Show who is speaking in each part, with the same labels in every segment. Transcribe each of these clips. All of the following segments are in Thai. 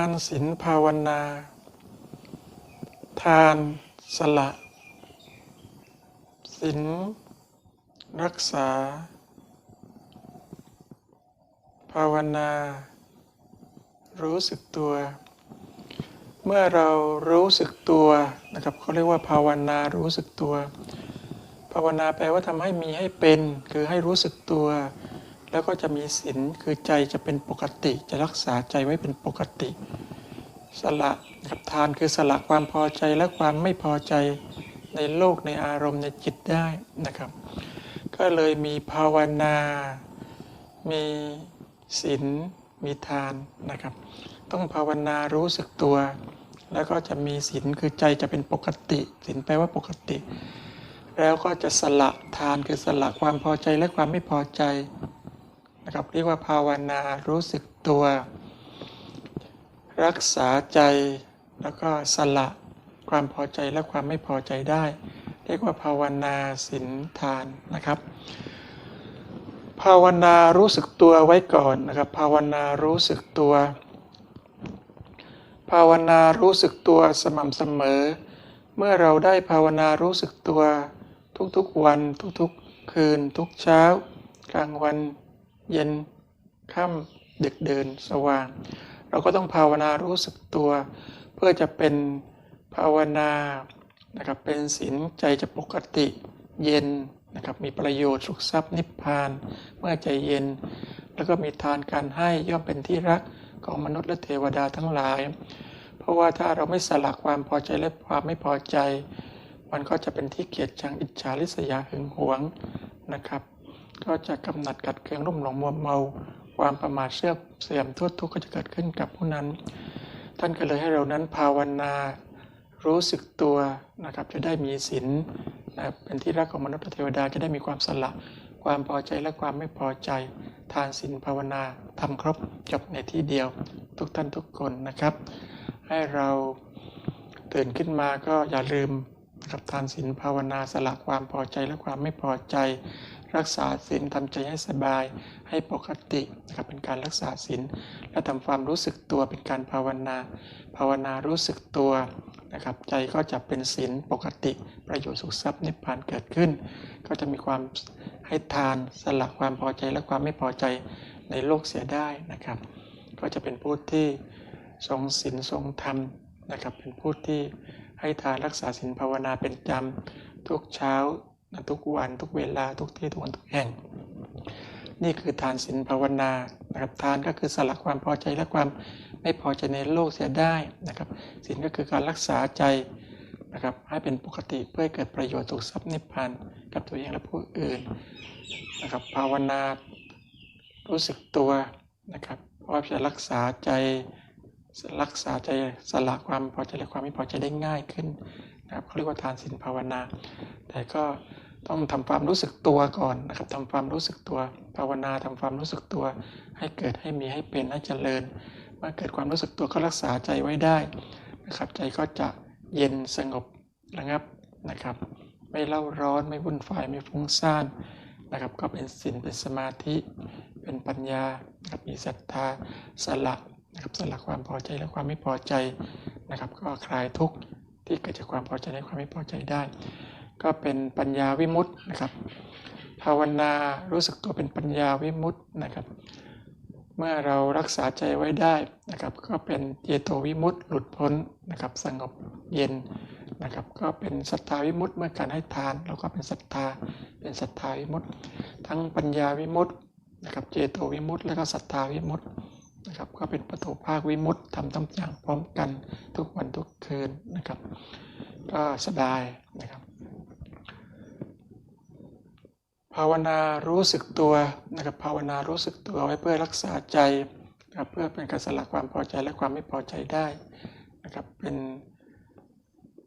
Speaker 1: านศีลภาวนา ทานสละศีลรักษา ภาวนา รู้สึกตัว เมื่อเรารู้สึกตัวนะครับเขาเรียกว่าภาวนารู้สึกตัว ภาวนาแปลว่าทำให้มีให้เป็น คือให้รู้สึกตัว แล้วก็จะมีศีลคือใจจะเป็นปกติ จะรักษาใจไว้เป็นปกติ สละกับทานคือสละความพอใจและความไม่พอใจในโลกในอารมณ์ในจิตได้นะครับ ก็เลยมีภาวนา มีศีลมีทานนะครับ ต้องภาวนารู้สึกตัว แล้วก็จะมีศีลคือใจจะเป็นปกติศีลแปลว่าปกติ แล้วก็จะสละทานคือสละความพอใจและความไม่พอใจ นะครับเรียกว่าภาวนารู้สึกตัว รักษาใจแล้วก็สละความพอใจและความไม่พอใจได้ เรียกว่าภาวนาศีลทานนะครับ ภาวนารู้สึกตัวไว้ก่อนนะครับ ภาวนารู้สึกตัว ภาวนารู้สึกตัวสม่ำเสมอ เมื่อเราได้ภาวนารู้สึกตัวทุกๆวันทุกๆคืนทุกเช้ากลางวัน เย็นค่ำดึกเดินสว่าง เราก็ต้องภาวนารู้สึกตัว เพื่อจะเป็นภาวนานะครับเป็นศีลใจจะปกติเย็นนะครับมีประโยชน์สุขทรัพย์นิพพานเมื่อใจเย็น แล้วก็มีทานการให้ย่อมเป็นที่รักของมนุษย์และเทวดาทั้งหลาย เพราะว่าถ้าเราไม่สละความพอใจและความไม่พอใจ มันก็จะเป็นที่เกลียดชังอิจฉาริษยาหึงหวงนะครับ ก็จะกำหนัดกัดเคืองรุ่มหลงมัวเมา ความประมาทเสื่อมเสื่อมโทษทุกข์ก็จะเกิดขึ้นกับผู้นั้น ท่านก็เลยให้เรานั้นภาวนา รู้สึกตัวนะครับจะได้มีศีลนะเป็นที่รักของมนุษย์เทวดาจะได้มีความสละความพอใจและความไม่พอใจ ทานศีลภาวนาทำครบจบในที่เดียว ทุกท่านทุกคนนะครับ ให้เราตื่นขึ้นมาก็อย่าลืม นะครับทานศีลภาวนาสละความพอใจและความไม่พอใจ รักษาศีลทำใจให้สบาย ให้ปกตินะครับเป็นการรักษาศีลและทำความรู้สึกตัวเป็นการภาวนา ภาวนารู้สึกตัวนะครับใจก็จะเป็นศีลปกติ ประโยชน์สุขทรัพย์นิพพานเกิดขึ้น ก็จะมีความให้ทานสละความพอใจและความไม่พอใจในโลกเสียได้นะครับ ก็จะเป็นผู้ที่ทรงศีลทรงธรรมนะครับเป็นผู้ที่ ให้ทานรักษาศีลภาวนาเป็นจำทุกเช้าทุกวันทุกเวลาทุกที่ทุกวันทุกแห่ง นี่คือทานศีลภาวนานะครับทานก็คือสละความพอใจและความไม่พอใจในโลกเสียได้นะครับศีลก็คือการรักษาใจนะครับให้เป็นปกติเพื่อเกิดประโยชน์สุขทรัพย์นิพพานกับตัวเองและผู้อื่นนะครับภาวนารู้สึกตัวนะครับเพราะว่าจะรักษาใจ รักษาใจสละความพอใจและความไม่พอใจได้ง่ายขึ้นนะครับเขาเรียกว่าทานศีลภาวนา แต่ก็ต้องทำความรู้สึกตัวก่อนนะครับทำความรู้สึกตัวภาวนาทำความรู้สึกตัว ให้เกิดให้มีให้เป็นให้เจริญ เมื่อเกิดความรู้สึกตัวก็รักษาใจไว้ได้นะครับใจก็จะเย็นสงบระงับนะครับ ไม่เล่าร้อนไม่วุ่นวายไม่ฟุ้งซ่านนะครับ ก็เป็นศีลเป็นสมาธิ เป็นปัญญามีศรัทธาสละ นะครับสละความพอใจและความไม่พอใจนะครับ ก็คลายทุกข์ที่เกิดจากความพอใจและความไม่พอใจได้ ก็เป็นปัญญาวิมุตตินะครับ ภาวนารู้สึกตัวเป็นปัญญาวิมุตตินะครับ เมื่อเรารักษาใจไว้ได้นะครับ ก็เป็นเจโตวิมุตติหลุดพ้นนะครับ สงบเย็นนะครับ ก็เป็นศรัทธาวิมุตติเมื่อการให้ทานเราก็เป็นศรัทธาเป็นศรัทธาวิมุตติทั้งปัญญาวิมุตตินะครับ เจโตวิมุตติและก็ศรัทธาวิมุตติ นะครับก็เป็นปฐภาควิมุตติทำทั้งอย่างพร้อมกันทุกวันทุกคืนนะครับ ก็สบายนะครับ ภาวนารู้สึกตัวนะครับภาวนารู้สึกตัวไว้เพื่อรักษาใจนะครับเพื่อเป็นการสละความพอใจและความไม่พอใจได้นะครับเป็น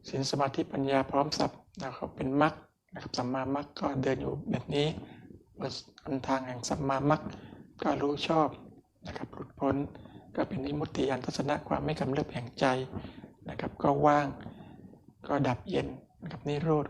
Speaker 1: ศีลสมาธิปัญญาพร้อมสับนะครับเป็นมรรคนะครับสัมมามรรคก็เดินอยู่แบบนี้บนทางแห่งสัมมามรรคก็รู้ชอบ พ้น ก็เป็นนิมุตติยานทัศนะความไม่กำเริบแห่งใจนะครับ ก็ว่างก็ดับเย็นนะครับนิโรธ